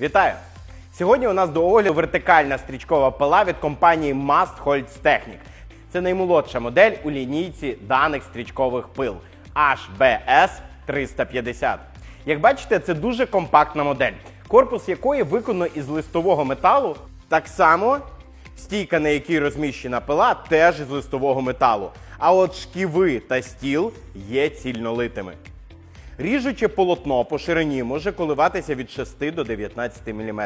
Вітаю! Сьогодні у нас до огляду вертикальна стрічкова пила від компанії Must Holz Technic. Це наймолодша модель у лінійці даних стрічкових пил HBS 350. Як бачите, це дуже компактна модель, корпус якої виконано із листового металу. Так само стійка, на якій розміщена пила, теж із листового металу. А от шківи та стіл є цільнолитими. Ріжуче полотно по ширині може коливатися від 6 до 19 мм.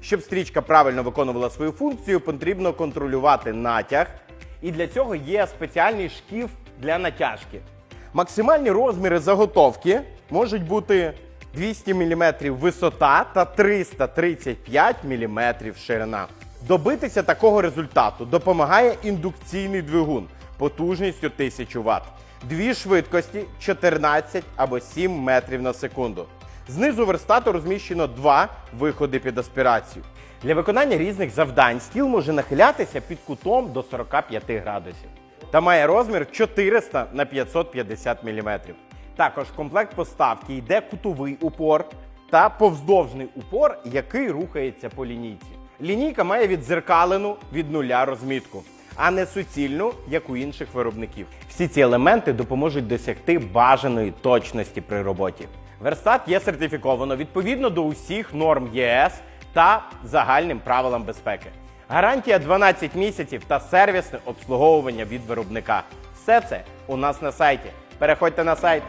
Щоб стрічка правильно виконувала свою функцію, потрібно контролювати натяг. І для цього є спеціальний шків для натяжки. Максимальні розміри заготовки можуть бути 200 мм висота та 335 мм ширина. Добитися такого результату допомагає індукційний двигун потужністю 1000 Вт. Дві швидкості 14 або 7 метрів на секунду. Знизу верстату розміщено два виходи під аспірацію. Для виконання різних завдань стіл може нахилятися під кутом до 45 градусів та має розмір 400 на 550 мм. Також в комплект поставки йде кутовий упор та повздовжний упор, який рухається по лінійці. Лінійка має віддзеркалену від нуля розмітку, а не суцільну, як у інших виробників. Всі ці елементи допоможуть досягти бажаної точності при роботі. Верстат є сертифіковано відповідно до усіх норм ЄС та загальним правилам безпеки. Гарантія 12 місяців та сервісне обслуговування від виробника. Все це у нас на сайті. Переходьте на сайт.